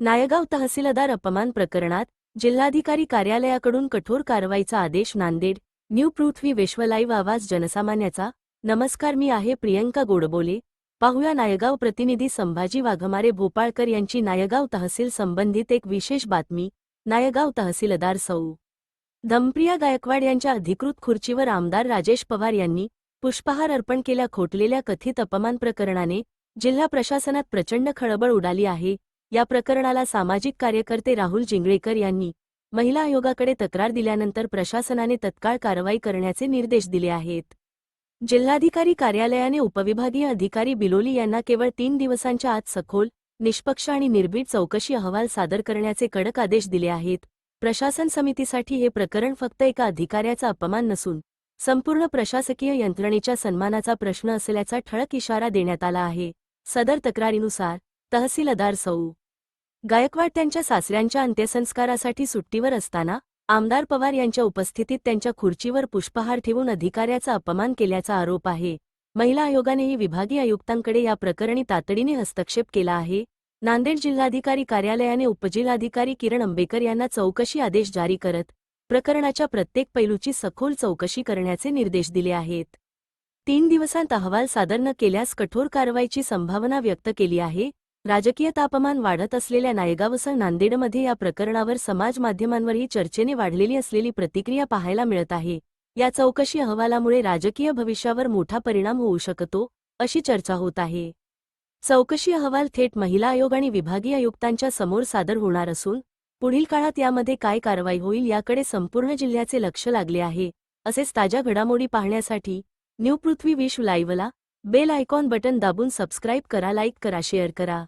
नायगाव तहसीलदार अपमान प्रकरणात जिल्हाधिकारी कार्यालयाकडून कठोर कारवाईचा आदेश नांदेड न्यू पृथ्वी विश्व लाईव्ह आवाज जनसामान्याचा. नमस्कार मी आहे प्रियंका गोडबोले. पाहूया नायगाव प्रतिनिधी संभाजी वाघमारे भोपाळकर यांची नायगाव तहसील संबंधित एक विशेष बातमी. नायगाव तहसीलदार सौ. धमप्रिया गायकवाड यांच्या अधिकृत खुर्चीवर आमदार राजेश पवार यांनी पुष्पहार अर्पण केल्या खोटलेल्या कथित अपमान प्रकरणाने जिल्हा प्रशासनात प्रचंड खळबळ उडाली आहे. या प्रकरणाला सामाजिक कार्यकर्ते राहुल जिंगळेकर यांनी महिला आयोगाकडे तक्रार दिल्यानंतर प्रशासनाने तत्काळ कारवाई करण्याचे निर्देश दिले आहेत. जिल्हाधिकारी कार्यालयाने उपविभागीय अधिकारी बिलोली यांना केवळ तीन दिवसांच्या आत सखोल निष्पक्ष आणि निर्भीड चौकशी अहवाल सादर करण्याचे कडक आदेश दिले आहेत. प्रशासन समितीसाठी हे प्रकरण फक्त एका अधिकाऱ्याचा अपमान नसून संपूर्ण प्रशासकीय यंत्रणेच्या सन्मानाचा प्रश्न असल्याचा ठळक इशारा देण्यात आला आहे. सदर तक्रारीनुसार तहसीलदार सौ. गायकवाड त्यांच्या सासऱ्यांच्या अंत्यसंस्कारासाठी सुट्टीवर असताना आमदार पवार यांच्या उपस्थितीत त्यांच्या खुर्चीवर पुष्पहार ठेवून अधिकाऱ्याचा अपमान केल्याचा आरोप आहे. महिला आयोगानेही विभागीय आयुक्तांकडे या प्रकरणी तातडीने हस्तक्षेप केला आहे. नांदेड जिल्हाधिकारी कार्यालयाने उपजिल्हाधिकारी किरण अंबेकर यांना चौकशी आदेश जारी करत प्रकरणाच्या प्रत्येक पैलूची सखोल चौकशी करण्याचे निर्देश दिले आहेत. तीन दिवसांत अहवाल सादर न केल्यास कठोर कारवाईची संभावना व्यक्त केली आहे. राजकीय तापमान वाढत असलेल्या नायगावसह नांदेडमध्ये या प्रकरणावर समाज माध्यमांवरही चर्चेने वाढलेली असलेली प्रतिक्रिया पाहायला मिळत आहे. या चौकशी अहवालामुळे राजकीय भविष्यावर मोठा परिणाम होऊ शकतो अशी चर्चा होत आहे. चौकशी अहवाल थेट महिला आयोग आणि विभागीय आयुक्तांच्या समोर सादर होणार असून पुढील काळात यामध्ये काय कारवाई होईल याकडे संपूर्ण जिल्ह्याचे लक्ष लागले आहे असेच ताज्या घडामोडी पाहण्यासाठी न्यू पृथ्वी विश्व लाईव्हला बेल आयकॉन बटन दाबून सबस्क्राईब करा लाईक करा शेअर करा.